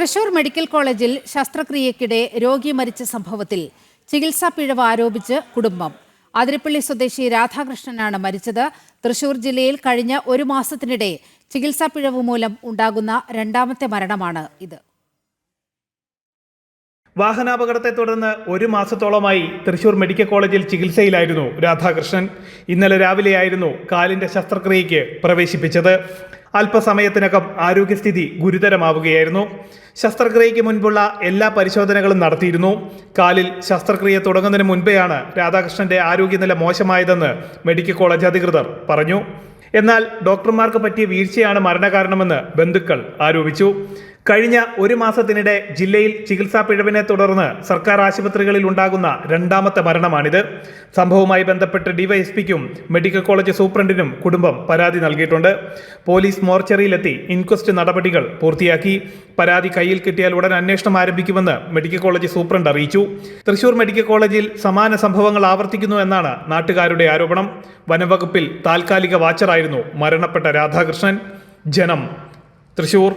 Thrissur medical കോളേജിൽ ശസ്ത്രക്രിയക്കിടെ രോഗി മരിച്ച സംഭവത്തിൽ ചികിത്സാ പിഴവ് ആരോപിച്ച് കുടുംബം. അതിരപ്പള്ളി സ്വദേശി രാധാകൃഷ്ണനാണ് മരിച്ചത്. തൃശൂർ ജില്ലയിൽ കഴിഞ്ഞ ഒരു മാസത്തിനിടെ ചികിത്സാ പിഴവ് മൂലം ഉണ്ടാകുന്ന രണ്ടാമത്തെ മരണമാണ് ഇത്. വാഹനാപകടത്തെ തുടർന്ന് ഒരു മാസത്തോളമായി തൃശൂർ മെഡിക്കൽ കോളേജിൽ ചികിത്സയിലായിരുന്നു രാധാകൃഷ്ണൻ. ഇന്നലെ രാവിലെയായിരുന്നു കാലിന്റെ ശസ്ത്രക്രിയയ്ക്ക് പ്രവേശിപ്പിച്ചത്. അല്പസമയത്തിനകം ആരോഗ്യസ്ഥിതി ഗുരുതരമാവുകയായിരുന്നു. ശസ്ത്രക്രിയയ്ക്ക് മുൻപുള്ള എല്ലാ പരിശോധനകളും നടത്തിയിരുന്നു. കാലിൽ ശസ്ത്രക്രിയ തുടങ്ങുന്നതിന് മുൻപെയാണ് രാധാകൃഷ്ണന്റെ ആരോഗ്യനില മോശമായതെന്ന് മെഡിക്കൽ കോളേജ് അധികൃതർ പറഞ്ഞു. എന്നാൽ ഡോക്ടർമാർക്ക് പറ്റിയ വീഴ്ചയാണ് മരണകാരണമെന്ന് ബന്ധുക്കൾ ആരോപിച്ചു. കഴിഞ്ഞ ഒരു മാസത്തിനിടെ ജില്ലയിൽ ചികിത്സാ പിഴവിനെ തുടർന്ന് സർക്കാർ ആശുപത്രികളിൽ ഉണ്ടാകുന്ന രണ്ടാമത്തെ മരണമാണിത്. സംഭവവുമായി ബന്ധപ്പെട്ട് ഡിവൈഎസ്പിക്കും മെഡിക്കൽ കോളേജ് സൂപ്രണ്ടിനും കുടുംബം പരാതി നൽകിയിട്ടുണ്ട്. പോലീസ് മോർച്ചറിയിലെത്തി ഇൻക്വസ്റ്റ് നടപടികൾ പൂർത്തിയാക്കി. പരാതി കയ്യിൽ കിട്ടിയാൽ ഉടൻ അന്വേഷണം ആരംഭിക്കുമെന്ന് മെഡിക്കൽ കോളേജ് സൂപ്രണ്ട് അറിയിച്ചു. തൃശൂർ മെഡിക്കൽ കോളേജിൽ സമാന സംഭവങ്ങൾ ആവർത്തിക്കുന്നു എന്നാണ് നാട്ടുകാരുടെ ആരോപണം. വനംവകുപ്പിൽ താൽക്കാലിക വാച്ചറായിരുന്നു മരണപ്പെട്ട രാധാകൃഷ്ണൻ. ജനം തൃശൂർ.